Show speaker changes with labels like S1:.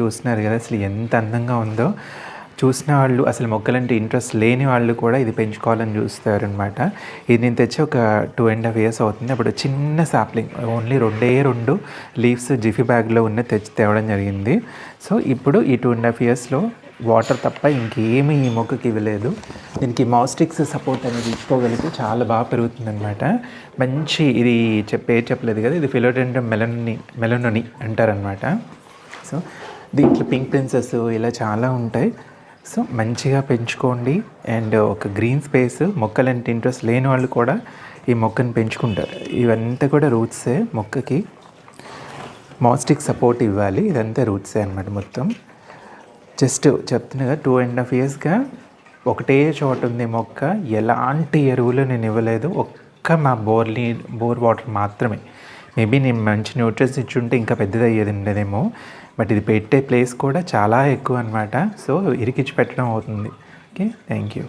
S1: చూస్తున్నారు కదా అసలు ఎంత అందంగా ఉందో. చూసిన వాళ్ళు అసలు మొక్కలంటే ఇంట్రెస్ట్ లేని వాళ్ళు కూడా ఇది పెంచుకోవాలని చూస్తారనమాట ఇది నేను తెచ్చి ఒక టూ అండ్ హాఫ్ ఇయర్స్ అవుతుంది. అప్పుడు చిన్న సాప్లింగ్ ఓన్లీ రెండే రెండు లీవ్స్ జిఫీ బ్యాగ్లో ఉన్న తెచ్చి తేవడం జరిగింది. సో ఇప్పుడు ఈ టూ అండ్ హాఫ్ ఇయర్స్లో వాటర్ తప్ప ఇంకేమీ ఈ మొక్కకి ఇవ్వలేదు. దీనికి మాస్టిక్స్ సపోర్ట్ అనేది ఇచ్చుకోగలిగితే చాలా బాగా పెరుగుతుంది అనమాట మంచి ఇది చెప్ చెప్పలేదు కదా ఇది ఫిలోడెండ్రమ్ మెలనని మెలనొని అంటారనమాట సో దీంట్లో పింక్ ప్రిన్సెస్ ఇలా చాలా ఉంటాయి. సో మంచిగా పెంచుకోండి. అండ్ ఒక గ్రీన్ స్పేస్ మొక్కలంటే ఇంట్రెస్ట్ లేని వాళ్ళు కూడా ఈ మొక్కను పెంచుకుంటారు. ఇవంతా కూడా రూట్సే మొక్కకి. మాస్టిక్ సపోర్ట్ ఇవ్వాలి. ఇదంతా రూట్సే అనమాట మొత్తం. జస్ట్ చెప్తున్నగా టూ అండ్ హాఫ్ ఇయర్స్గా ఒకటే చోట ఉంది మొక్క. ఎలాంటి ఎరువులు నేను ఇవ్వలేదు. ఒక్క మా బోర్లీ బోర్ వాటర్ మాత్రమే. మేబీ నేను మంచి న్యూట్రియంట్స్ ఇచ్చుంటే ఇంకా పెద్దది అయ్యేది ఉండేదేమో. బట్ ఇది పెట్టే ప్లేస్ కూడా చాలా ఎక్కువ అనమాట సో ఇరికిచ్చి పెట్టడం అవుతుంది. ఓకే? Thank you